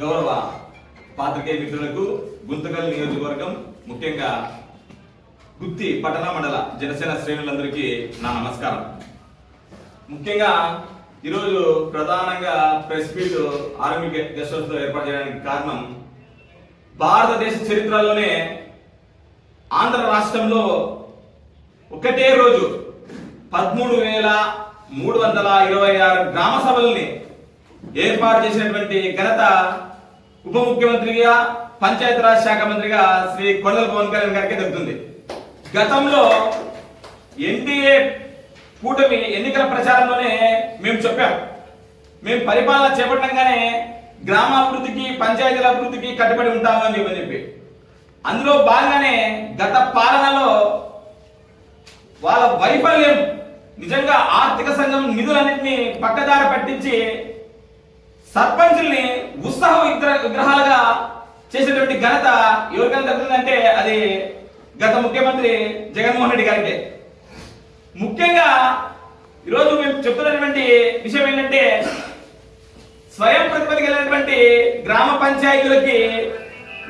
గౌరవ పాత్రికేయ మిత్రులకు గుంతకల్ నియోజకవర్గం ముఖ్యంగా గుత్తి పట్టణ మండల జనసేన శ్రేణులందరికీ నా నమస్కారం. ముఖ్యంగా ఈరోజు ప్రధానంగా ప్రెస్ మీట్ ఆర్మీ గెస్ట్ ఏర్పాటు చేయడానికి కారణం భారతదేశ చరిత్రలోనే ఆంధ్ర రాష్ట్రంలో ఒకటే రోజు పదమూడు వేల మూడు వందల ఇరవై ఆరు గ్రామ సభల్ని ఏర్పాటు చేసినటువంటి ఘనత ఉప ముఖ్యమంత్రిగా పంచాయతీరాజ్ శాఖ మంత్రిగా శ్రీ కొండల పవన్ కళ్యాణ్ గారికి దక్కుతుంది. గతంలో ఎన్డీఏ కూటమి ఎన్నికల ప్రచారంలోనే మేము చెప్పాం. మేము పరిపాలన చేపట్టంగానే గ్రామాభివృద్ధికి పంచాయతీల అభివృద్ధికి కట్టుబడి ఉంటాము అని చెప్పని చెప్పి. అందులో భాగంగానే గత పాలనలో వాళ్ళ వైఫల్యం నిజంగా ఆర్థిక సంఘం నిధులన్నింటినీ పక్కదారి పట్టించి సర్పంచుల్ని ఉత్సాహ విగ్రహాలుగా చేసేటువంటి ఘనత ఎవరికైనా దక్కుతుందంటే అది గత ముఖ్యమంత్రి జగన్మోహన్ రెడ్డి గారికి. ముఖ్యంగా ఈరోజు మేము చెప్తున్నటువంటి విషయం ఏంటంటే స్వయం ప్రతిపత్తి కలిగినటువంటి గ్రామ పంచాయతీలకి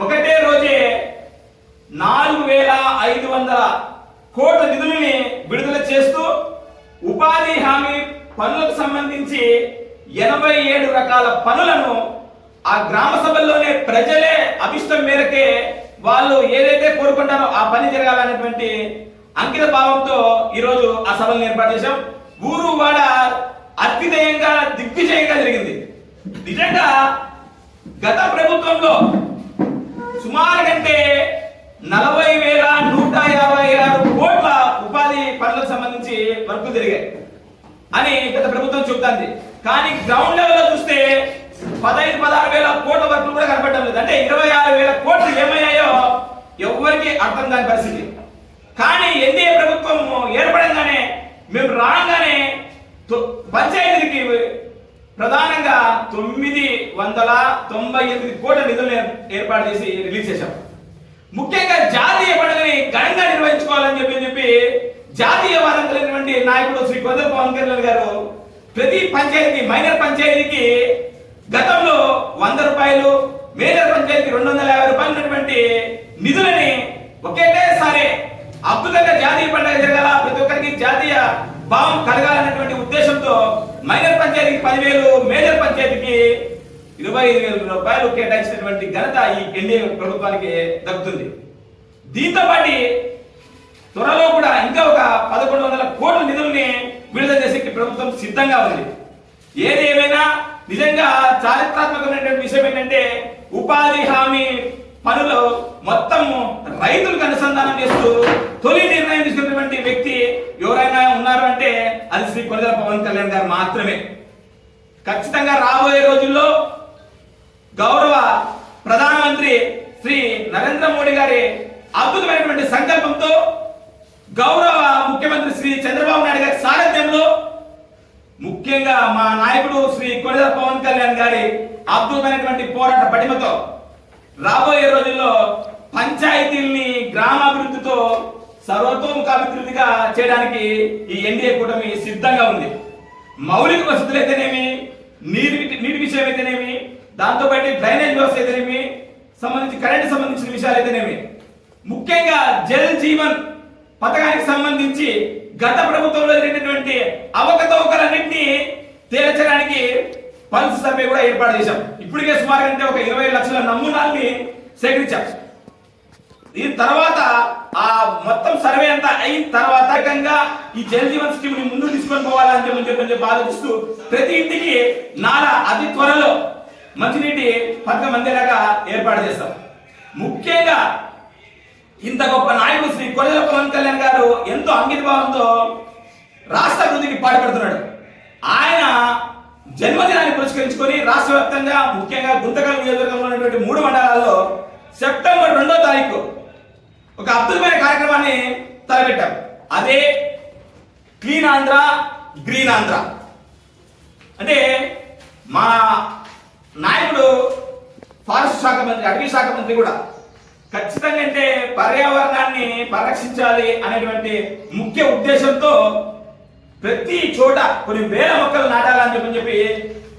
ఒకటే రోజే నాలుగు వేల ఐదు వందల కోట్ల నిధులని విడుదల చేస్తూ ఉపాధి హామీ పనులకు సంబంధించి ఎనభై ఏడు రకాల పనులను ఆ గ్రామ సభల్లోనే ప్రజలే అభిష్టం మేరకే వాళ్ళు ఏదైతే కోరుకుంటారో ఆ పని జరగాలనేటువంటి అంకిత భావంతో ఈరోజు ఆ సభలను ఏర్పాటు చేశాం. ఊరు వాడ అత్యుదయంగా దిగ్విజయంగా జరిగింది. నిజంగా గత ప్రభుత్వంలో సుమారు కంటే నలభై వేల నూట యాభై ఆరు కోట్ల ఉపాధి పనులకు సంబంధించి వర్క్ జరిగాయి. అని గత ప్రభుత్వం చెబుతుంది. కానీ గ్రౌండ్ లెవెల్లో చూస్తే పదహైదు పదహారు వేల కోట్ల వరకు కూడా కనపడటం లేదు. అంటే ఇరవై ఆరు వేల కోట్లు ఏమయ్యాయో ఎవరికి అర్థం కాని పరిస్థితి. కానీ ఎన్డీఏ ప్రభుత్వం ఏర్పడంగానే మేము రాగానే పంచాయతీకి ప్రధానంగా తొమ్మిది వందల తొంభై ఎనిమిది కోట్ల నిధులు ఏర్పాటు చేసి రిలీజ్ చేశాం. ముఖ్యంగా జాతీయ పండుగని ఘనంగా నిర్వహించుకోవాలని చెప్పి చెప్పి జాతీయవాదం కలిగినటువంటి నాయకుడు శ్రీ కొందరు పవన్ కళ్యాణ్ గారు ప్రతి పంచాయతీకి మైనర్ పంచాయతీకి గతంలో వంద రూపాయలు మేజర్ పంచాయతీ రెండు వందల యాభై రూపాయలు ఉన్నటువంటి నిధులని ఒకేసారి అద్భుతంగా జాతీయ పండుగ జరగాల? ప్రతి ఒక్కరికి జాతీయ భావం కలగాలన్నటువంటి ఉద్దేశంతో మైనర్ పంచాయతీకి పదివేలు మేజర్ పంచాయతీకి ఇరవై ఐదు వేల రూపాయలు కేటాయించినటువంటి ఘనత ఈ ఎన్డీఏ ప్రభుత్వానికి దక్కుతుంది. దీంతో పాటు త్వరలో కూడా ఇంకా ఒక పదకొండు వందల కోట్ల నిధుల్ని విడుదల ప్రభుత్వం సిద్ధంగా ఉంది. ఏది ఏమైనా నిజంగా చారిత్రాత్మకమైనటువంటి విషయం ఏంటంటే ఉపాధి హామీ పనులు మొత్తం రైతులకు అనుసంధానం చేస్తూ తొలి నిర్ణయం తీసుకున్నటువంటి వ్యక్తి ఎవరైనా ఉన్నారు అంటే అది శ్రీ కొనిదల పవన్ కళ్యాణ్ గారు మాత్రమే. ఖచ్చితంగా రాబోయే రోజుల్లో గౌరవ ప్రధానమంత్రి శ్రీ నరేంద్ర మోడీ గారి అద్భుతమైనటువంటి సంకల్పంతో గౌరవ ముఖ్యమంత్రి శ్రీ చంద్రబాబు నాయుడు గారి సార ముఖ్యంగా మా నాయకుడు శ్రీ కొనిదల పవన్ కళ్యాణ్ గారి అద్భుతమైనటువంటి పోరాట పటిమతో రాబోయే రోజుల్లో పంచాయతీల్ని గ్రామాభివృద్ధితో సర్వతోముఖాభివృద్ధిగా చేయడానికి ఈ ఎన్డీఏ కూటమి సిద్ధంగా ఉంది. మౌలిక వసతులు అయితేనేమి నీటి నీటి విషయం అయితేనేమి దాంతోపాటు డ్రైనేజ్ వ్యవస్థ అయితేనేమి సంబంధించి కరెంట్ సంబంధించిన విషయాలు అయితేనేమి ముఖ్యంగా జల్ జీవన్ పథకానికి సంబంధించి గత ప్రభుత్వంలో జరిగినటువంటి అవకతవకలన్నింటినీ తేల్చడానికి పల్స్ సర్వే కూడా ఏర్పాటు చేశాం. ఇప్పటికే సుమారు అంటే ఒక ఇరవై లక్షల నమూనాల్ని సేకరించాం. దీని తర్వాత ఆ మొత్తం సర్వే అంతా అయిన తర్వాత గంగా ఈ జల్ జీవన్ స్కీమ్ని ముందు తీసుకొని పోవాలని చెప్పి చెప్పని చెప్పి ఆలోచిస్తూ ప్రతి ఇంటికి నాలా అతి త్వరలో మంచినీటి పథకం అందేలాగా ఏర్పాటు చేస్తాం. ముఖ్యంగా ఇంత గొప్ప నాయకుడు శ్రీ కొల్లెల పవన్ కళ్యాణ్ గారు ఎంతో అంకితభావంతో రాష్ట్ర అభివృద్ధికి పాటుపడుతున్నాడు ఆయన జన్మదినాన్ని పురస్కరించుకొని రాష్ట్ర వ్యాప్తంగా ముఖ్యంగా గుంతకల్ నియోజకవర్గంలో ఉన్నటువంటి మూడు మండలాల్లో సెప్టెంబర్ రెండో తారీఖు ఒక అద్భుతమైన కార్యక్రమాన్ని తలపెట్టాం. అదే క్లీన్ ఆంధ్ర గ్రీన్ ఆంధ్ర. అంటే మా నాయకుడు ఫారెస్ట్ శాఖ మంత్రి అటవీ శాఖ మంత్రి కూడా ఖచ్చితంగా అంటే పర్యావరణాన్ని పరిరక్షించాలి అనేటువంటి ముఖ్య ఉద్దేశంతో ప్రతి చోట కొన్ని వేల మొక్కలు నాటాలని చెప్పని చెప్పి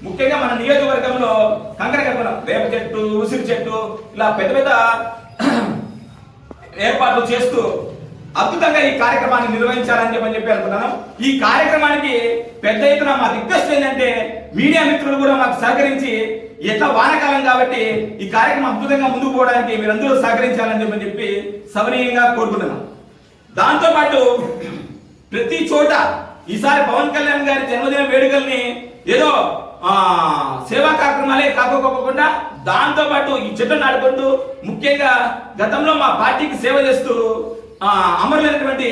ముఖ్యంగా మన నియోజకవర్గంలో కంకర కల్పన వేప చెట్టు ఉసిరి చెట్టు ఇలా పెద్ద పెద్ద ఏర్పాట్లు చేస్తూ అద్భుతంగా ఈ కార్యక్రమాన్ని నిర్వహించాలని చెప్పని చెప్పి అనుకున్నాను ఈ కార్యక్రమానికి పెద్ద ఎత్తున మా రిక్వెస్ట్ ఏంటంటే మీడియా మిత్రులు కూడా మాకు సహకరించి ఎట్లా వానకాలం కాబట్టి ఈ కార్యక్రమం అద్భుతంగా ముందుకు పోవడానికి మీరందరూ సహకరించాలని చెప్పని చెప్పి సవనీయంగా కోరుకుంటున్నాం. దాంతోపాటు ప్రతి చోట ఈసారి పవన్ కళ్యాణ్ గారి జన్మదిన వేడుకల్ని ఏదో సేవా కార్యక్రమాలే కాకపోకుండా దాంతోపాటు ఈ చెట్టు నాటుకుంటూ ముఖ్యంగా గతంలో మా పార్టీకి సేవ చేస్తూ అమరులైనటువంటి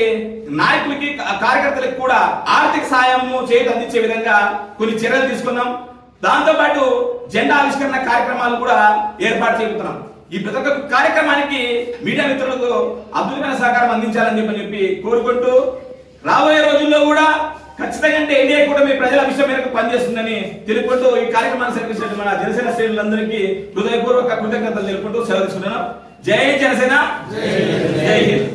నాయకులకి కార్యకర్తలకు కూడా ఆర్థిక సాయం చేయడం అందించే విధంగా కొన్ని చర్యలు తీసుకున్నాం. దాంతో పాటు జెండా ఆవిష్కరణ కార్యక్రమాలు కూడా ఏర్పాటు చేస్తున్నాం ఈ ప్రతి ఒక్క కార్యక్రమానికి మీడియా మిత్రులకు అద్భుతమైన సహకారం అందించాలని చెప్పని చెప్పి కోరుకుంటూ రాబోయే రోజుల్లో కూడా ఖచ్చితంగా అంటే ఎన్డీఏ కూడా మీ ప్రజల విషయం మేరకు పనిచేస్తుందని తెలుపుకుంటూ ఈ కార్యక్రమాన్ని సరిపించిన మన జనసేన శ్రేణులందరికీ హృదయపూర్వక కృతజ్ఞతలు తెలుపుకుంటూ సెలవు తీసుకుంటున్నాం. జై జనసేన. జై హింద్.